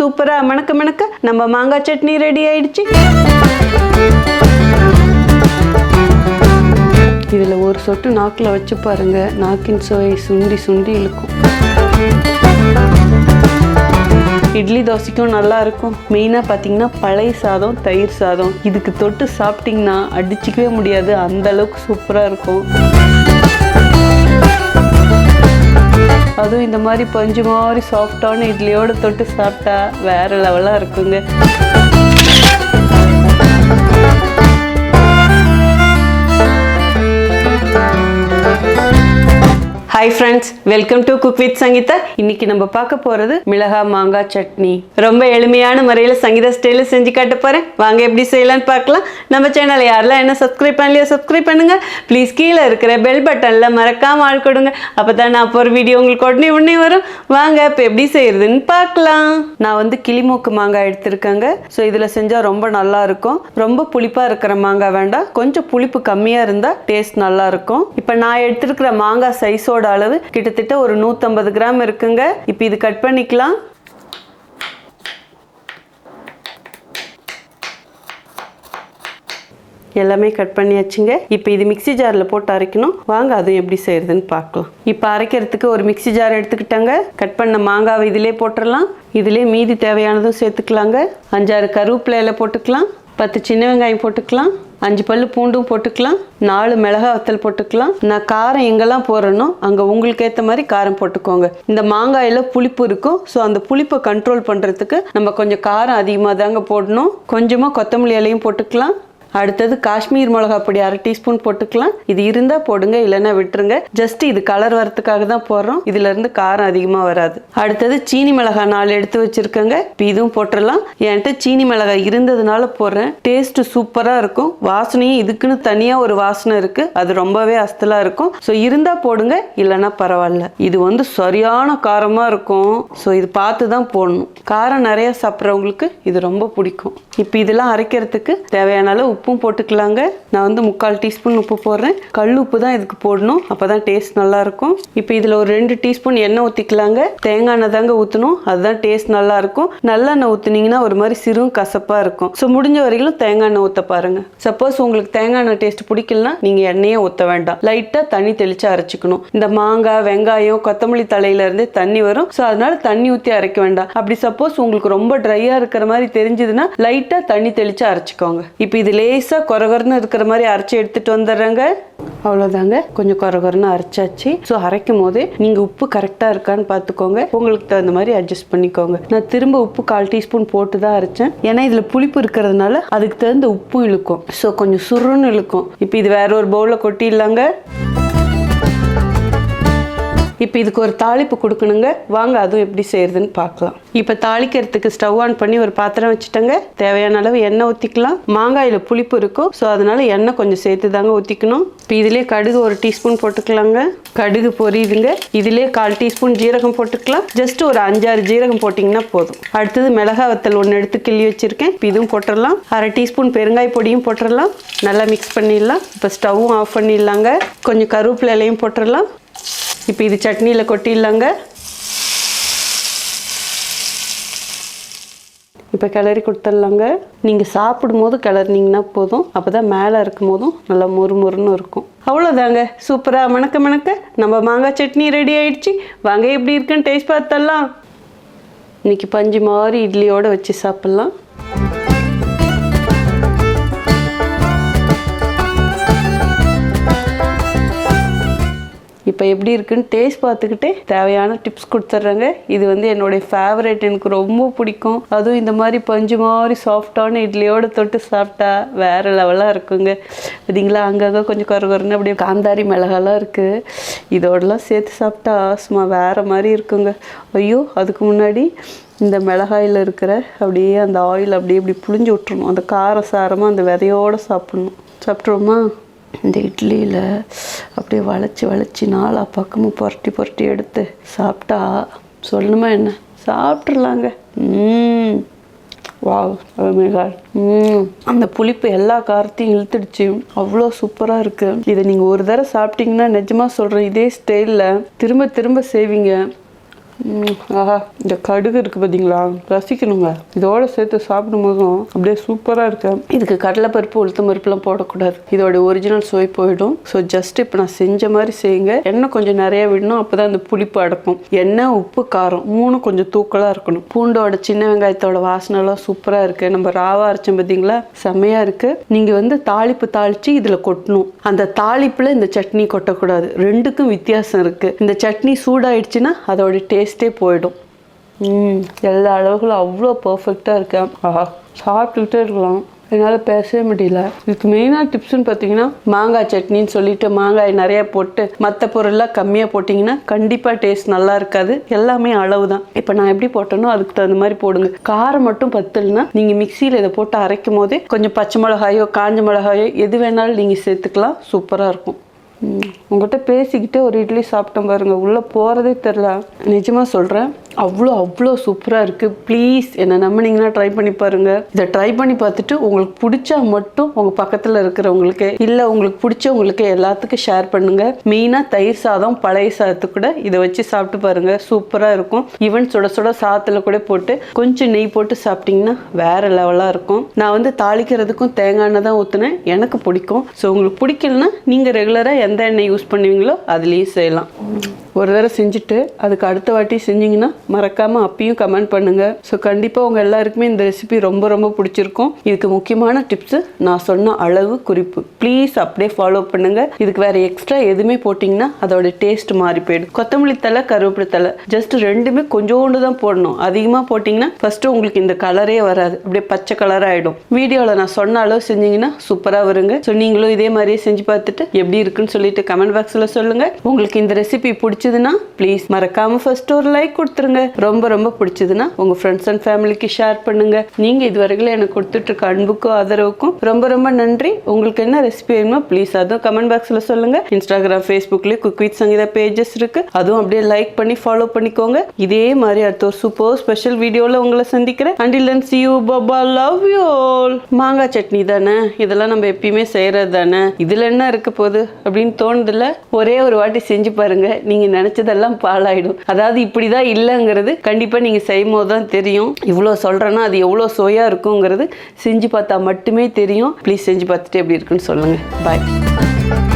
சூப்பராக மணக்க மணக்க நம்ம மாங்காய் சட்னி ரெடி ஆயிடுச்சு. இதில் ஒரு சொட்டு நாக்கில் வச்சு பாருங்க. நாக்கின் சுவை சுண்டி சுண்டி இழுக்கும். இட்லி தோசைக்கும் நல்லா இருக்கும். மெயினாக பார்த்தீங்கன்னா பழைய சாதம் தயிர் சாதம். இதுக்கு தொட்டு சாப்பிட்டிங்கன்னா அடிச்சிக்கவே முடியாது. அந்த அளவுக்கு சூப்பராக இருக்கும். அதுவும் இந்த மாதிரி பஞ்சு மாதிரி சாஃப்டான இட்லியோடு தொட்டு சாப்பிட்டா வேற லெவலாக இருக்குங்க. Hi friends welcome to cook with Sangeetha இன்னைக்கு நம்ம பார்க்க போறது மிளகா மாங்காய் சட்னி. ரொம்ப எளிமையான முறையில் சங்கீதா ஸ்டைலில் செஞ்சு காட்ட போறேன். வாங்க எப்படி செய்யலாம்னு பார்க்கலாம். நம்ம சேனலை யாரெல்லாம் என்ன சப்ஸ்கிரைப் பண்ணலையோ சப்ஸ்கிரைப் பண்ணுங்க. ப்ளீஸ் கீழே இருக்கிற பெல் பட்டன்ல மறக்காம ஆள் கொடுங்க. அப்பதான் நான் போகிற வீடியோ உங்களுக்கு உடனே உடனே வரும். வாங்க இப்போ எப்படி செய்யறதுன்னு பார்க்கலாம். நான் வந்து கிளிமூக்கு மாங்காய் எடுத்திருக்கேங்க. ஸோ இதில் செஞ்சால் ரொம்ப நல்லா இருக்கும். ரொம்ப புளிப்பாக இருக்கிற மாங்காய் வேண்டாம். கொஞ்சம் புளிப்பு கம்மியாக இருந்தால் டேஸ்ட் நல்லா இருக்கும். இப்போ நான் எடுத்திருக்கிற மாங்காய் சைஸோட அளவு. கிட்டத்தட்ட ஒரு நூற்றம்பது கிராம் இருக்குங்க. இப்போ இது கட் பண்ணிக்கலாம். எல்லாமே கட் பண்ணியாச்சுங்க. இப்போ இது மிக்ஸி ஜாரில் போட்டு அரைக்கணும். வாங்க அதுவும் எப்படி செய்யறதுன்னு பார்க்கலாம். இப்போ அரைக்கிறதுக்கு ஒரு மிக்ஸி ஜார் எடுத்துக்கிட்டாங்க. கட் பண்ண மாங்காவை இதிலே போட்டுடலாம் இதிலே மீதி தேவையானதும் சேர்த்துக்கலாங்க. அஞ்சாறு கருவேப்பிலையில போட்டுக்கலாம். பத்து சின்ன வெங்காயம் போட்டுக்கலாம் அஞ்சு பல்லு பூண்டும் போட்டுக்கலாம் நாலு மிளகா வத்தல் போட்டுக்கலாம். நான் காரம் எங்கெல்லாம் போடுறேனோ அங்கே உங்களுக்கு ஏற்ற மாதிரி காரம் போட்டுக்கோங்க. இந்த மாங்காயில் புளிப்பு இருக்கும். ஸோ அந்த புளிப்பை கண்ட்ரோல் பண்ணுறதுக்கு நம்ம கொஞ்சம் காரம் அதிகமாக தாங்க போடணும். கொஞ்சமாக கொத்தமல்லி இலையும் போட்டுக்கலாம். அடுத்தது காஷ்மீர் மிளகா பொடி அரை டீஸ்பூன் போட்டுக்கலாம். இது இருந்தால் போடுங்க இல்லைன்னா விட்டுருங்க. ஜஸ்ட் இது கலர் வரத்துக்காக தான் போடுறோம். இதுல இருந்து காரம் அதிகமாக வராது. அடுத்தது சீனி மிளகா நாலு எடுத்து வச்சுருக்கேங்க. இப்போ இதுவும் போட்டுடலாம். என்கிட்ட சீனி மிளகாய் இருந்ததுனால போடுறேன். டேஸ்ட் சூப்பராக இருக்கும். வாசனையும் இதுக்குன்னு தனியாக ஒரு வாசனை இருக்கு. அது ரொம்பவே அஸ்தலாக இருக்கும். ஸோ இருந்தால் போடுங்க இல்லைன்னா பரவாயில்ல. இது வந்து சரியான காரமாக இருக்கும். ஸோ இது பார்த்து தான் போடணும். காரம் நிறைய சாப்பிட்றவங்களுக்கு இது ரொம்ப பிடிக்கும். இப்போ இதெல்லாம் அரைக்கிறதுக்கு தேவையான அளவு உப்பும் போட்டுக்கலாங்க. நான் வந்து முக்கால் டீஸ்பூன் உப்பு போடுறேன். கல் உப்பு தான் இதுக்கு போடணும். அப்போ தான் டேஸ்ட் நல்லா இருக்கும் இப்போ இதில் ஒரு ரெண்டு டீஸ்பூன் எண்ணெய் ஊற்றிக்கலாங்க தேங்காய் எண்ணெய் தாங்க ஊற்றணும் அதுதான் டேஸ்ட் நல்லா இருக்கும் நல்லெண்ணெய் ஊற்றுனீங்கன்னா ஒரு மாதிரி சிறும் கசப்பாக இருக்கும். ஸோ முடிஞ்ச வரைக்கும் தேங்காய் எண்ணெய் ஊற்ற பாருங்க. சப்போஸ் உங்களுக்கு தேங்காய் எண்ணெய் டேஸ்ட் பிடிக்கலனா நீங்கள் எண்ணெயே ஊற்ற வேண்டாம். லைட்டாக தண்ணி தெளித்து அரைச்சிக்கணும். இந்த மாங்காய் வெங்காயம் கொத்தமல்லி தலையிலேருந்து தண்ணி வரும். ஸோ அதனால தண்ணி ஊற்றி அரைக்க வேண்டாம். அப்படி சப்போஸ் உங்களுக்கு ரொம்ப ட்ரையாக இருக்கிற மாதிரி தெரிஞ்சதுன்னா லைட்டாக தண்ணி தெளித்து அரைச்சிக்கோங்க. இப்போ இதுலேயே லேசாக குறகுறன்னு இருக்கிற மாதிரி அரைச்சி எடுத்துட்டு வந்துடுறேங்க. அவ்வளோதாங்க கொஞ்சம் குறகுறன்னு அரைச்சாச்சு. ஸோ அரைக்கும் போது நீங்கள் உப்பு கரெக்டாக இருக்கான்னு பார்த்துக்கோங்க. உங்களுக்கு தகுந்த மாதிரி அட்ஜஸ்ட் பண்ணிக்கோங்க. நான் திரும்ப உப்பு கால் டீஸ்பூன் போட்டு தான் அரைச்சேன். ஏன்னா இதில் புளிப்பு இருக்கிறதுனால அதுக்கு தகுந்த உப்பும் இழுக்கும். ஸோ கொஞ்சம் சுருன்னு இழுக்கும். இப்போ இது வேற ஒரு பவுலில் கொட்டிடலாங்க. இப்போ இதுக்கு ஒரு தாளிப்பு கொடுக்கணுங்க. வாங்க அதுவும் எப்படி செய்யறதுன்னு பார்க்கலாம். இப்போ தாளிக்கிறதுக்கு ஸ்டவ் ஆன் பண்ணி ஒரு பாத்திரம் வச்சுட்டேங்க. தேவையான அளவு எண்ணெய் ஊற்றிக்கலாம் மாங்காயில் புளிப்பு இருக்கும். ஸோ அதனால எண்ணெய் கொஞ்சம் சேர்த்து தாங்க ஊற்றிக்கணும் இப்போ இதிலே கடுகு ஒரு டீஸ்பூன் போட்டுக்கலாங்க. கடுகு பொரியுதுங்க. இதிலே கால் டீஸ்பூன் ஜீரகம் போட்டுக்கலாம். ஜஸ்ட் ஒரு அஞ்சாறு ஜீரகம் போட்டிங்கன்னா போதும். அடுத்தது மிளகா வத்தல் ஒன்று எடுத்து கிள்ளி வச்சுருக்கேன். இப்போ இதுவும் போட்டுடலாம். அரை டீஸ்பூன் பெருங்காய பொடியும் போட்டுடலாம். நல்லா மிக்ஸ் பண்ணிடலாம். இப்போ ஸ்டவ்வும் ஆஃப் பண்ணிடலாங்க. கொஞ்சம் கருவேப்பிலையும் போட்டுடலாம். இப்போ இது சட்னியில் கொட்டிடலாங்க. இப்போ கிளறி கொடுத்துட்லாங்க. நீங்கள் சாப்பிடும்போது கிளறினீங்கன்னா போதும். அப்போ தான் மேலே இருக்கும் போதும் நல்லா மொறு மொறுன்னு இருக்கும். அவ்வளோதாங்க சூப்பராக மணக்க மணக்க நம்ம மாங்காய் சட்னி ரெடி ஆயிடுச்சு. வாங்க எப்படி இருக்குன்னு டேஸ்ட் பார்த்தலாம் இன்னைக்கு பஞ்சு மாதிரி இட்லியோடு வச்சு சாப்பிட்லாம். இப்போ எப்படி இருக்குன்னு டேஸ்ட் பார்த்துக்கிட்டே தேவையான டிப்ஸ் கொடுத்துட்றேங்க. இது வந்து என்னுடைய ஃபேவரட் எனக்கு ரொம்ப பிடிக்கும். அதுவும் இந்த மாதிரி பஞ்சு மாதிரி சாஃப்டான இட்லியோட தொட்டு சாப்பிட்டா வேறு லெவலாக இருக்குங்க. பார்த்தீங்களா? அங்கங்கே கொஞ்சம் கருகருன்னு அப்படியே காந்தாரி மிளகாலாம் இருக்குது இதோடலாம் சேர்த்து சாப்பிட்டா சும்மா வேற மாதிரி இருக்குங்க. ஐயோ அதுக்கு முன்னாடி இந்த மிளகாயில் இருக்கிற அப்படியே அந்த ஆயில் அப்படியே இப்படி புழிஞ்சு விட்டுருணும் அந்த கார சாரமாக அந்த விதையோடு சாப்பிடணும். சாப்பிட்ருவோமா இந்த இட்லியில் அப்படியே வளைச்சி வளைச்சி நாலா பக்கமும் புரட்டி புரட்டி எடுத்து சாப்பிட்டா சொல்லணுமா என்ன? சாப்பிட்றலாங்க ம் வாவ் மிகால் அந்த புளிப்பு எல்லா காரத்தையும் இழுத்துடுச்சு. அவ்வளோ சூப்பராக இருக்குது இதை நீங்கள் ஒரு தடவை சாப்பிட்டீங்கன்னா நிஜமாக சொல்கிறேன் இதே ஸ்டைலில் திரும்ப திரும்ப செய்வீங்க. ஆஹா இந்த கடுகு இருக்கு பார்த்தீங்களா ரசிக்கணுங்க. இதோட சேர்த்து சாப்பிடும் போதும் அப்படியே சூப்பராக இருக்கு. இதுக்கு கடலைப்பருப்பு உளுத்தம் பருப்புலாம் போடக்கூடாது. இதோட ஒரிஜினல் சுவை போயிடும். ஸோ ஜஸ்ட் இப்போ நான் செஞ்ச மாதிரி செய்யுங்க. எண்ணெய் கொஞ்சம் நிறைய விடணும். அப்போ தான் அந்த புளிப்பு அடக்கும். எண்ணெய் உப்பு காரம் மூணும் கொஞ்சம் தூக்கலாக இருக்கணும். பூண்டோட சின்ன வெங்காயத்தோட வாசனைலாம் சூப்பராக இருக்கு. நம்ம ராவா அரைச்சோம் பார்த்தீங்களா செம்மையாக இருக்கு. நீங்கள் வந்து தாளிப்பு தாளிச்சு இதில் கொட்டணும். அந்த தாளிப்பில் இந்த சட்னி கொட்டக்கூடாது. ரெண்டுக்கும் வித்தியாசம் இருக்கு. இந்த சட்னி சூடாயிடுச்சுன்னா அதோட டேஸ்ட்டே போயிடும். எல்லா அளவுகளும் அவ்வளோ பர்ஃபெக்டாக இருக்கேன். ஆஹா சாப்பிட்டுக்கிட்டே இருக்கலாம். என்னால் பேசவே முடியல. இதுக்கு மெயினாக டிப்ஸ்னு பார்த்தீங்கன்னா மாங்காய் சட்னின்னு சொல்லிட்டு மாங்காய் நிறைய போட்டு மற்ற பொருள்லாம் கம்மியாக போட்டிங்கன்னா கண்டிப்பாக டேஸ்ட் நல்லா இருக்காது. எல்லாமே அளவு தான் இப்போ நான் எப்படி போட்டேனோ அதுக்கு தகுந்த மாதிரி போடுங்க. காரம் மட்டும் பத்தலைன்னா நீங்கள் மிக்சியில் இதை போட்டு அரைக்கும் போதே கொஞ்சம் பச்சை மிளகாயோ காஞ்ச மிளகாயோ எது வேணாலும் நீங்கள் சேர்த்துக்கலாம். சூப்பராக இருக்கும். உங்கள்கிட்ட பேசிக்கிட்டே ஒரு இட்லி சாப்பிட்டேன் பாருங்கள் உள்ளே போகிறதே தெரில நிஜமாக சொல்கிறேன் அவ்வளோ அவ்வளோ சூப்பராக இருக்குது ப்ளீஸ் என்னை நம்பினீங்கன்னா ட்ரை பண்ணி பாருங்கள் இதை ட்ரை பண்ணி பார்த்துட்டு உங்களுக்கு பிடிச்சா மட்டும் உங்கள் பக்கத்தில் இருக்கிறவங்களுக்கு இல்லை உங்களுக்கு பிடிச்சவங்களுக்கு எல்லாத்துக்கும் ஷேர் பண்ணுங்கள் மெயினாக தயிர் சாதம் பழைய சாதத்துக்கு கூட இதை வச்சு சாப்பிட்டு பாருங்கள் சூப்பராக இருக்கும். ஈவன் சுட சுட சாதத்தில் கூட போட்டு கொஞ்சம் நெய் போட்டு சாப்பிட்டிங்கன்னா வேற லெவலாக இருக்கும். நான் வந்து தாளிக்கிறதுக்கும் தேங்காய் எண்ணெய் தான் ஊற்றுனேன் எனக்கு பிடிக்கும். ஸோ உங்களுக்கு பிடிக்கலனா நீங்கள் ரெகுலராக எந்த எண்ணெய் யூஸ் பண்ணுவீங்களோ அதுலேயும் செய்யலாம். ஒரு தடவை செஞ்சுட்டு அதுக்கு அடுத்த வாட்டி செஞ்சிங்கன்னா மறக்காமல் அப்பயும் கமெண்ட் பண்ணுங்க. ஸோ கண்டிப்பாக உங்கள் எல்லாருக்குமே இந்த ரெசிபி ரொம்ப ரொம்ப பிடிச்சிருக்கும். இதுக்கு முக்கியமான டிப்ஸு நான் சொன்ன அளவு குறிப்பு. ப்ளீஸ் அப்படியே ஃபாலோ பண்ணுங்கள் இதுக்கு வேறு எக்ஸ்ட்ரா எதுவுமே போட்டிங்கன்னா அதோட டேஸ்ட் மாறி போயிடும். கொத்தமல்லி தலை கருவேப்பிலை தலை ஜஸ்ட் ரெண்டுமே கொஞ்சோண்டு தான் போடணும். அதிகமாக போட்டிங்கன்னா ஃபஸ்ட்டு உங்களுக்கு இந்த கலரே வராது. அப்படியே பச்சை கலர் ஆகிடும் வீடியோவில் நான் சொன்ன அளவு செஞ்சீங்கன்னா சூப்பராக வருங்க. ஸோ நீங்களும் இதே மாதிரியே செஞ்சு பார்த்துட்டு எப்படி இருக்குன்னு சொல்லிட்டு கமெண்ட் பாக்ஸில் சொல்லுங்கள் உங்களுக்கு இந்த ரெசிபி பிடிச்சதுன்னா ப்ளீஸ் மறக்காமல் ஃபஸ்ட்டு ஒரு லைக் கொடுத்துருங்க. ரொம்ப ரொம்ப பிடிச்சதுன்னா உங்க ஃப்ரெண்ட்ஸ் அண்ட் ஃபேமிலிக்கு ஷேர் பண்ணுங்க. நீங்க இதுவரைக்கும் எனக்கு கொடுத்துட்டு இருக்க அன்புக்கும் ஆதரவுக்கும் ரொம்ப ரொம்ப நன்றி. உங்களுக்கு என்ன ரெசிபி வேணுமோ ப்ளீஸ் அதுவும் கமெண்ட் பாக்ஸில் சொல்லுங்க. இன்ஸ்டாகிராம் ஃபேஸ்புக்லேயே குக் வித் சங்கீதா பேஜஸ் இருக்கு. அதுவும் அப்படியே லைக் பண்ணி ஃபாலோ பண்ணிக்கோங்க. இதே மாதிரி அடுத்த ஒரு சூப்பர் ஸ்பெஷல் வீடியோவில் உங்களை சந்திக்கிறேன். அண்டில் அண்ட் சி யூ பாபா லவ் யூ ஆல் மாங்காய் சட்னி தானே? இதெல்லாம் நம்ம எப்பயுமே செய்கிறது தானே? இதில் என்ன இருக்க போகுது அப்படின்னு தோணுதில்ல? ஒரே ஒரு வாட்டி செஞ்சு பாருங்க. நீங்கள் நினச்சதெல்லாம் பாழாயிடும். அதாவது இப்படி தான் இல்லைங்கிறது கண்டிப்பாக நீங்கள் செய்யும் போது தான் தெரியும். இவ்வளோ சொல்கிறேன்னா அது எவ்வளோ சுவையாக இருக்குங்கிறது செஞ்சு பார்த்தா மட்டுமே தெரியும். ப்ளீஸ் செஞ்சு பார்த்துட்டு எப்படி இருக்குன்னு சொல்லுங்கள் பாய்